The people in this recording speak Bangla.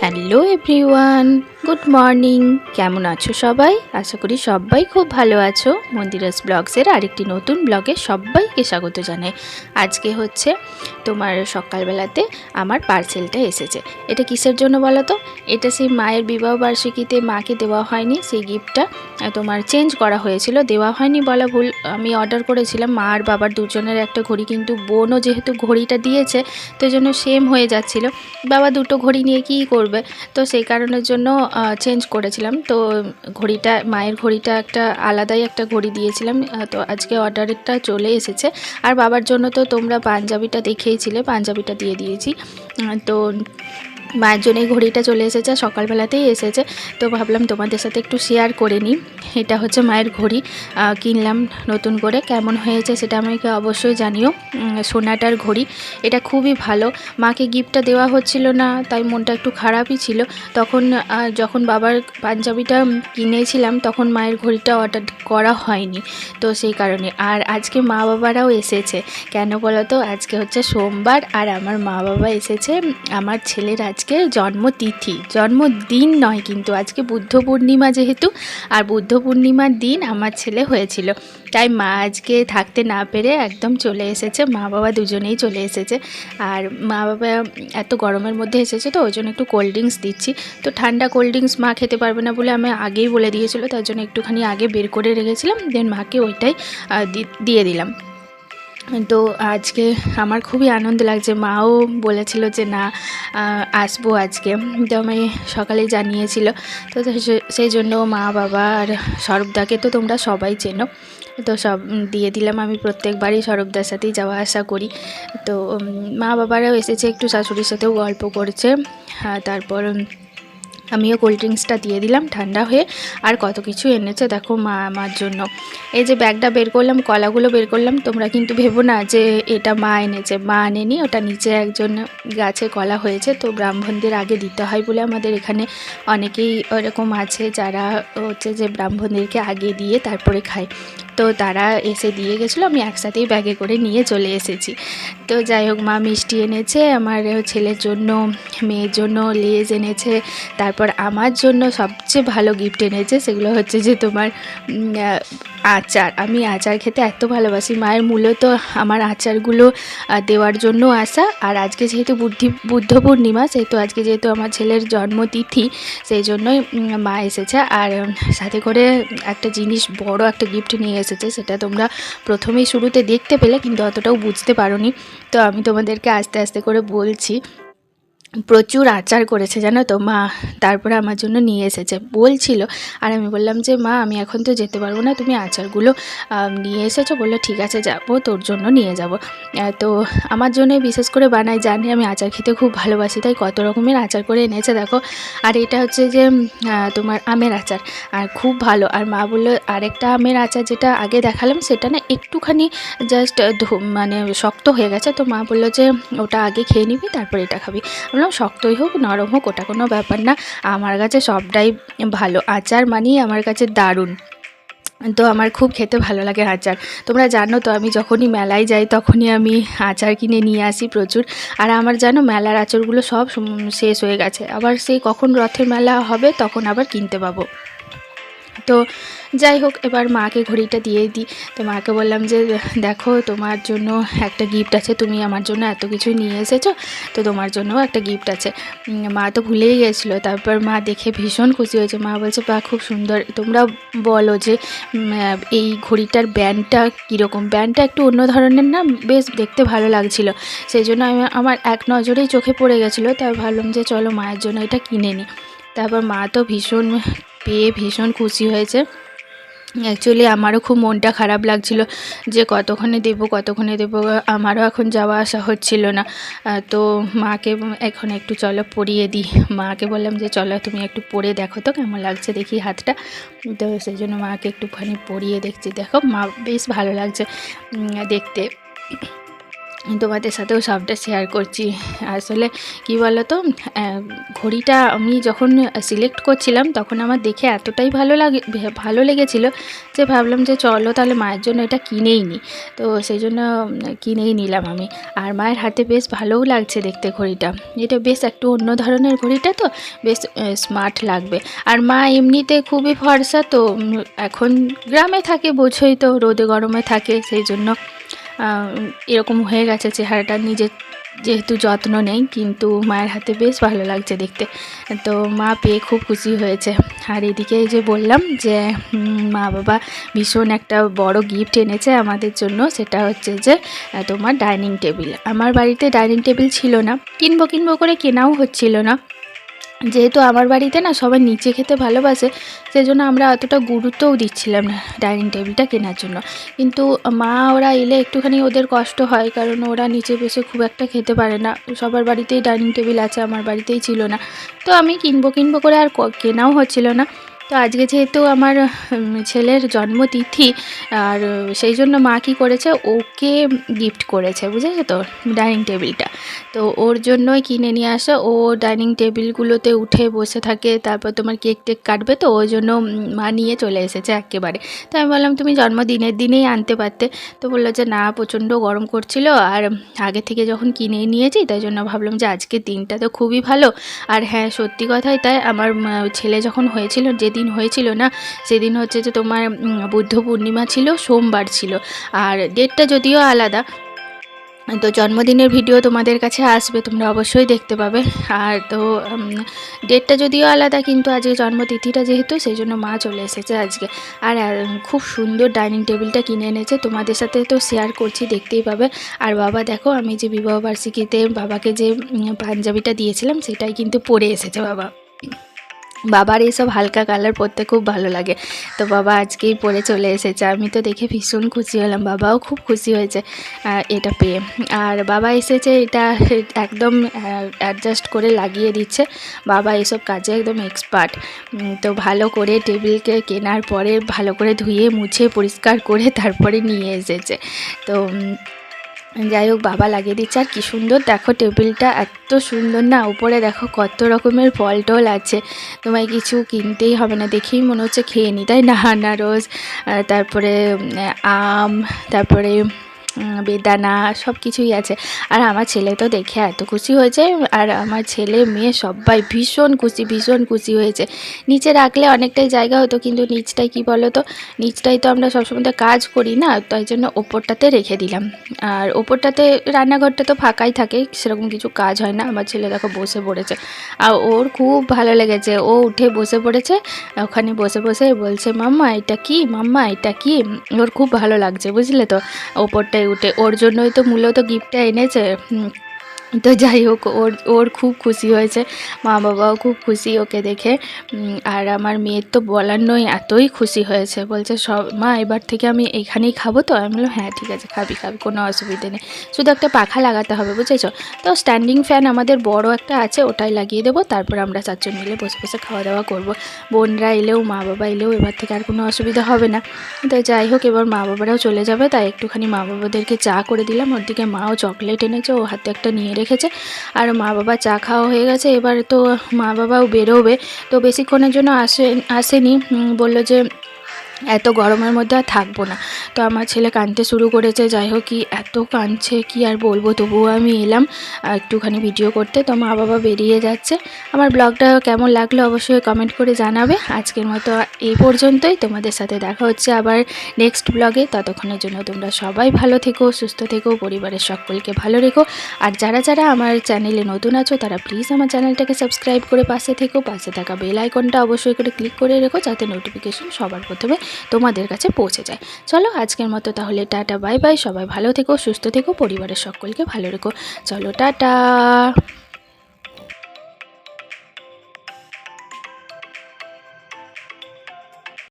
হ্যালো এভরিওয়ান গুড মর্নিং কেমন আছো সবাই? আশা করি সবাই খুব ভালো আছো। মন্দিরাস ব্লগসের আরেকটি নতুন ব্লগে সবাইকে স্বাগত জানাই। আজকে হচ্ছে তোমার সকালবেলাতে আমার পার্সেলটা এসেছে। এটা কিসের জন্য বলো তো এটা সেই মায়ের বিবাহ বার্ষিকীতে মাকে দেওয়া হয়নি। সেই গিফটটা তোমার চেঞ্জ করা হয়েছিল। দেওয়া হয়নি বলা ভুল। আমি অর্ডার করেছিলাম। মা আর বাবার দুজনের একটা ঘড়ি, কিন্তু বোনও যেহেতু ঘড়িটা দিয়েছে, তো জন্য সেম হয়ে যাচ্ছিল। বাবা দুটো ঘড়ি নিয়ে কী করবে? তো সেই কারণের জন্য চেঞ্জ করেছিলাম। তো ঘড়িটা, মায়ের ঘড়িটা একটা আলাদাই একটা ঘড়ি দিয়েছিলাম। তো আজকে অর্ডারটা চলে এসেছে। আর বাবার জন্য তো তোমরা পাঞ্জাবিটা দেখেইছিলে পাঞ্জাবিটা দিয়ে দিয়েছি। তো মায়ের জন্য এই ঘড়িটা চলে এসেছে, সকালবেলাতেই এসেছে। তো ভাবলাম তোমাদের সাথে একটু শেয়ার করে নিই। এটা হচ্ছে মায়ের ঘড়ি। কিনলাম নতুন করে। কেমন হয়েছে সেটা আমাকে অবশ্যই জানিও। সোনাটার ঘড়ি। এটা খুবই ভালো। মাকে গিফটটা দেওয়া হচ্ছিল না, তাই মনটা একটু খারাপই ছিল। তখন যখন বাবার পাঞ্জাবিটা কিনেছিলাম, তখন মায়ের ঘড়িটা অর্ডার করা হয়নি। তো সেই কারণে। আর আজকে মা বাবারাও এসেছে। কেন বলো তো আজকে হচ্ছে সোমবার, আর আমার মা বাবা এসেছে, আমার ছেলের আজকে জন্মতিথি, জন্মদিন নয় কিন্তু আজকে বুদ্ধ পূর্ণিমা যেহেতু, আর বুদ্ধ পূর্ণিমার দিন আমার ছেলে হয়েছিল। তাই মা আজকে থাকতে না পেরে একদম চলে এসেছে, মা বাবা দুজনেই চলে এসেছে। আর মা বাবা এত গরমের মধ্যে এসেছে তো, ওই জন্য একটু কোল্ড ড্রিঙ্কস দিচ্ছি। তো ঠান্ডা কোল্ড ড্রিঙ্কস মা খেতে পারবে না বলে আমি আগেই বলে দিয়েছিল, তার জন্য একটুখানি আগে বের করে রেখেছিলাম দেন মাকে ওইটাই দিয়ে দিলাম। তো আজকে আমার খুবই আনন্দ লাগছে। মাও বলেছিল যে, না আসব আজকে। তো আমি সকালে জানিয়েছিল। তো সেই জন্য মা, বাবা আর সরবদাকে তো তোমরা সবাই চেনো। তো সব দিয়ে দিলাম আমি প্রত্যেকবারই সরবদার সাথেই যাওয়া আসা করি। তো মা, বাবারাও এসেছে, একটু শাশুড়ির সাথেও গল্প করছে। তারপর আমিও কোল্ড ড্রিঙ্কসটা দিয়ে দিলাম, ঠান্ডা হয়ে আর কত কিছু এনেছে দেখো মা আমার জন্য। এই যে ব্যাগটা বের করলাম, কলাগুলো বের করলাম, তোমরা কিন্তু ভেবো না যে এটা মা এনেছে। মা আনেনি, ওটা নিচে একজন গাছে কলা হয়েছে, তো ব্রাহ্মণদের আগে দিতে হয় বলে আমাদের এখানে অনেকেই ওরকম আছে, যারা হচ্ছে যে ব্রাহ্মণদেরকে আগে দিয়ে তারপরে খায়। তো তারা এসে দিয়ে গেছিল, আমি একসাথেই ব্যাগে করে নিয়ে চলে এসেছি। তো যাই হোক, মা মিষ্টি এনেছে, আমার ছেলের জন্য, মেয়ের জন্য লেজ এনেছে, তারপর আমার জন্য সবচেয়ে ভালো গিফট এনেছে সেগুলো হচ্ছে যে তোমার আচার। আমি আচার খেতে এত ভালোবাসি। মায়ের মূলত আমার আচারগুলো দেওয়ার জন্য আসা। আর আজকে যেহেতু বুদ্ধি, বুদ্ধ পূর্ণিমা, সেহেতু আজকে যেহেতু আমার ছেলের জন্মতিথি, সেই জন্যই মা এসেছে। আর সাথে করে একটা জিনিস, বড় একটা গিফট নিয়ে এসেছে। সেটা তোমরা প্রথমেই শুরুতে দেখতে পেলে, কিন্তু অতটাও বুঝতে পারোনি। তো আমি তোমাদেরকে আস্তে আস্তে করে বলছি প্রচুর আচার করেছে, জানো তো? মা তারপরে আমার জন্য নিয়ে এসেছে। বলছিল, আর আমি বললাম যে, মা, আমি এখন তো যেতে পারব না, তুমি আচারগুলো নিয়ে এসেছ? বলল, ঠিক আছে, যাব, তোর জন্য নিয়ে যাব। তো আমার জন্য বিশেষ করে বানাই জানি আমি আচার খেতে খুব ভালোবাসি, তাই কত রকমের আচার করে এনেছে, দেখো। আর এটা হচ্ছে যে তোমার আমের আচার, আর খুব ভালো। আর মা বলল, আরেকটা আমের আচার যেটা আগে দেখালাম, সেটা না একটুখানি জাস্ট মানে শক্ত হয়ে গেছে। তো মা বলল যে, ওটা আগে খেয়ে নিবি, তারপর এটা খাবি। বললাম, শক্তই হোক, নরম হোক, ওটা কোনো ব্যাপার না। আমার কাছে সবটাই ভালো। আচার মানেই আমার কাছে দারুণ। তো আমার খুব খেতে ভালো লাগে আচার। তোমরা জানো তো, আমি যখনই মেলায় যাই, তখনই আমি আচার কিনে নিয়ে আসি প্রচুর। আর আমার জানো, মেলার আচারগুলো সব শেষ হয়ে গেছে। আবার সেই কখন রথের মেলা হবে, তখন আবার কিনতে পাবো। তো যাই হোক, এবার মাকে ঘড়িটা দিয়ে দিই। তো মাকে বললাম যে, দেখো, তোমার জন্য একটা গিফট আছে। তুমি আমার জন্য এত কিছু নিয়ে এসেছ, তো তোমার জন্যও একটা গিফট আছে। মা তো ভুলেই গেছিল। তারপর মা দেখে ভীষণ খুশি হয়েছে। মা বলছে বা খুব সুন্দর। তোমরা বলো যে এই ঘড়িটার ব্যান্ডটা কীরকম? ব্যান্ডটা একটু অন্য ধরনের না? বেশ দেখতে ভালো লাগছিল। সেই জন্য আমি, আমার এক নজরেই চোখে পড়ে গেছিল। তাই ভাবলাম যে, চলো মায়ের জন্য এটা কিনে নিই। তারপর মা তো ভীষণ পেয়ে ভীষণ খুশি হয়েছে। অ্যাকচুয়ালি আমারও খুব মনটা খারাপ লাগছিল যে কতক্ষণে দেবো কতক্ষণে দেবো, আমারও এখন যাওয়া আসা হচ্ছিল না। তো মাকে এখন একটু চলো পরিয়ে দিই। মাকে বললাম যে, চলো তুমি একটু পরে দেখো তো কেমন লাগছে দেখি হাতটা। তো সেই জন্য মাকে একটুখানি পরিয়ে দেখছি। দেখো, মা বেশ ভালো লাগছে দেখতে। তোমাদের সাথেও সবটা শেয়ার করছি। আসলে কি বলো তো ঘড়িটা আমি যখন সিলেক্ট করছিলাম, তখন আমার দেখে এতটাই ভালো লাগে, ভালো লেগেছিল যে ভাবলাম যে চলো তাহলে মায়ের জন্য এটা কিনেই নি। তো সেই জন্য কিনেই নিলাম আমি। আর মায়ের হাতে বেশ ভালোও লাগছে দেখতে ঘড়িটা। এটা বেশ একটু অন্য ধরনের ঘড়িটা তো, বেশ স্মার্ট লাগবে। আর মা এমনিতে খুবই ফর্সা তো এখন গ্রামে থাকে বোঝোই তো, রোদে গরমে থাকে, সেই জন্য এরকম হয়ে গেছে চেহারাটা। নিজের যেহেতু যত্ন নেই, কিন্তু মায়ের হাতে বেশ ভালো লাগছে দেখতে। তো মা পেয়ে খুব খুশি হয়েছে। আর এদিকে যে বললাম যে মা বাবা ভীষণ একটা বড় গিফট এনেছে আমাদের জন্য। সেটা হচ্ছে যে, তোমার ডাইনিং টেবিল আমার বাড়িতে ডাইনিং টেবিল ছিল না। কিনবো কিনবো করে কেনাও হচ্ছিল না। যেহেতু আমার বাড়িতে না সবাই নিচে খেতে ভালোবাসে সেই জন্য আমরা অতটা গুরুত্বও দিচ্ছিলাম না ডাইনিং টেবিলটা কেনার জন্য। কিন্তু মা, ওরা এলে একটুখানি ওদের কষ্ট হয়, কারণ ওরা নিচে বসে খুব একটা খেতে পারে না। সবার বাড়িতেই ডাইনিং টেবিল আছে, আমার বাড়িতেই ছিল না। তো আমি কিনবো কিনবো করে আর কেনাও হচ্ছিল না। তো আজকে যেহেতু আমার ছেলের জন্মতিথি, আর সেই জন্য মা কী করেছে, ওকে গিফট করেছে, বুঝেছ তো ডাইনিং টেবিলটা তো ওর জন্যই কিনে নিয়ে আসা, ও ডাইনিং টেবিলগুলোতে উঠে বসে থাকে, তারপর তোমার কেক টেক কাটবে, তো ওই জন্য মা নিয়ে চলে এসেছে একেবারে। তো আমি বললাম, তুমি জন্মদিনের দিনেই আনতে পারতে। তো বলল যে, না, প্রচণ্ড গরম করছিল, আর আগে থেকে যখন কিনে নিয়েছি, তাই জন্য ভাবলাম যে আজকে দিনটা তো খুবই ভালো। আর হ্যাঁ সত্যি কথাই তাই, আমার ছেলে যখন হয়েছিল, যেদিন হয়েছিল না? সেদিন হচ্ছে যে তোমার বুদ্ধ পূর্ণিমা ছিল, সোমবার ছিল। আর ডেটটা যদিও আলাদা, তো জন্মদিনের ভিডিও তোমাদের কাছে আসবে, তোমরা অবশ্যই দেখতে পাবে। আর তো ডেটটা যদিও আলাদা, কিন্তু আজকে জন্মতিথিটা যেহেতু, সেই জন্য মা চলে এসেছে আজকে। আর খুব সুন্দর ডাইনিং টেবিলটা কিনে এনেছে, তোমাদের সাথে তো শেয়ার করছি, দেখতেই পাবে। আর বাবা, দেখো, আমি যে বিবাহবার্ষিকীতে বাবাকে যে পাঞ্জাবিটা দিয়েছিলাম, সেটাই কিন্তু পরে এসেছে, বাবা। বাবার এইসব হালকা কালার পরতে খুব ভালো লাগে। তো বাবা আজকেই পরে চলে এসেছে। আমি তো দেখে ভীষণ খুশি হলাম। বাবাও খুব খুশি হয়েছে এটা পেয়ে। আর বাবা এসেছে, এটা একদম অ্যাডজাস্ট করে লাগিয়ে দিচ্ছে। বাবা এসব কাজে একদম এক্সপার্ট তো ভালো করে টেবিলকে কেনার পরে ভালো করে ধুয়ে, মুছে, পরিষ্কার করে তারপরে নিয়ে এসেছে। তো যাই হোক, বাবা লাগিয়ে দিচ্ছে। আর কী সুন্দর, দেখো টেবিলটা এত সুন্দর না, উপরে দেখো কত রকমের ফল টল আছে। তোমায় কিছু কিনতেই হবে না, দেখেই মনে হচ্ছে খেয়ে নি, তাই না? আনারস তারপরে আম, তারপরে বেদানা সব কিছুই আছে। আর আমার ছেলে তো দেখে এত খুশি হয়েছে, আর আমার ছেলে মেয়ে সবাই ভীষণ খুশি ভীষণ খুশি হয়েছে। নিচে রাখলে অনেকটাই জায়গা হতো, কিন্তু নিচটাই কি বলো তো নিচটাই তো আমরা সবসময় তো কাজ করি না, তাই জন্য ওপরটাতে রেখে দিলাম। আর ওপরটাতে রান্নাঘরটা তো ফাঁকাই থাকে, সেরকম কিছু কাজ হয় না। আমার ছেলে দেখো বসে পড়েছে। আর ওর খুব ভালো লেগেছে, ও উঠে বসে পড়েছে, ওখানে বসে বসে বলছে, মাম্মা, এটা কি? মাম্মা, এটা কি? ওর খুব ভালো লাগছে, বুঝলে তো? উঠে ওর জন্যই তো মূলত গিফটটা এনেছে। তো যাই হোক, ওর ওর খুব খুশি হয়েছে। মা বাবাও খুব খুশি ওকে দেখে। আর আমার মেয়ের তো বলার নয়, এতই খুশি হয়েছে। বলছে, সব, মা, এবার থেকে আমি এখানেই খাব তো? আমি বললাম হ্যাঁ ঠিক আছে, খাবি খাবি, কোনো অসুবিধে নেই। শুধু একটা পাখা লাগাতে হবে, বুঝেছ? তো স্ট্যান্ডিং ফ্যান আমাদের বড় একটা আছে, ওটাই লাগিয়ে দেবো। তারপর আমরা চারজন মিলে বসে বসে খাওয়া দাওয়া করব। বোনরা এলেও, মা বাবা এলেও, এবার থেকে আর কোনো অসুবিধা হবে না। তো যাই হোক, এবার মা বাবারাও চলে যাবে। তাই একটুখানি মা বাবাদেরকে চা করে দিলাম। ওর দিকে মাও চকলেট এনেছে, ও হাতে একটা নিয়ে রেখেছে। আর মা বাবা চা খাওয়া হয়ে গেছে। এবার তো মা বাবাও বেরোবে। তো বেশিক্ষণের জন্য আসে আসেনি। বলল যে এত গরমের মধ্যে আর থাকব না। তো আমার ছেলে কাঁদতে শুরু করেছে, যাই হোক কি এত কাঁদছে, কি আর বলব? তবুও আমি এলাম একটুখানি ভিডিও করতে। তো মা বাবা বেরিয়ে যাচ্ছে। আমার ব্লগটা কেমন লাগল অবশ্যই কমেন্ট করে জানাবে। আজকের মতো এই পর্যন্তই। তোমাদের সাথে দেখা হচ্ছে আবার নেক্সট ব্লগে ততক্ষণের জন্য তোমরা সবাই ভালো থেকো, সুস্থ থেকো, পরিবারের সকলকে ভালো রেখো। আর যারা যারা আমার চ্যানেলে নতুন আছো, তারা প্লিজ আমার চ্যানেলটাকে সাবস্ক্রাইব করে পাশে থেকো। পাশে থাকা বেল আইকনটা অবশ্যই করে ক্লিক করে রেখো, যাতে নোটিফিকেশন সবার প্রথমে তোমাদের কাছে পৌঁছে যায়। চলো আজকের মতো তাহলে টাটা, বাই বাই। সবাই ভালো থেকো, সুস্থ থেকো, পরিবারের সকলকে ভালো রেখো। চলো, টাটা।